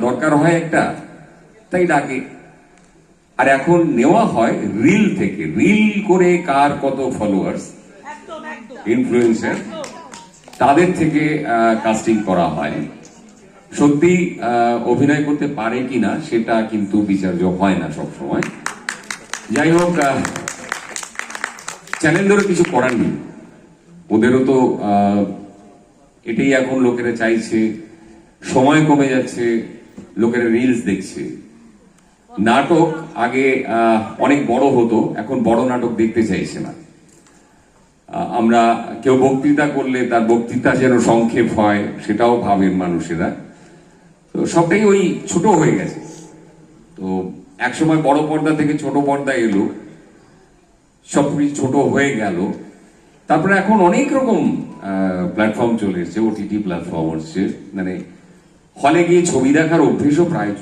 দরকার হয় একটা তাই ডাকে। আর এখন নেওয়া হয় রিল থেকে রিল করে কার কত ফলোয়ার্স ইনফ্লুয়েন্সার তাদের থেকে কাস্টিং করা হয়। সত্যি অভিনয় করতে পারে কিনা সেটা কিন্তু বিচার্য হয় না সব সময় যাই হোক আহ, চ্যানেলদেরও কিছু করার নেই। ওদেরও তো আহ, এটাই এখন লোকেরা চাইছে। সময় কমে যাচ্ছে, লোকেরা রিলস দেখছে। নাটক আগে অনেক বড় হতো, এখন বড় নাটক দেখতে চাইছে না। আমরা কেউ বক্তৃতা করলে তার বক্তৃতা যেন সংক্ষেপ হয়, সেটাও ভাবেন মানুষেরা। তো সবটাই ওই ছোট হয়ে গেছে। তো একসময় বড় পর্দা থেকে ছোট পর্দা এলো, সবকিছু ছোট হয়ে গেল। তারপরে এখন অনেক রকম প্ল্যাটফর্ম চলে এসছে ওটিটি প্ল্যাটফর্ম হচ্ছে মানে হলে গিয়ে ছবি দেখার অভ্যেসও প্রায়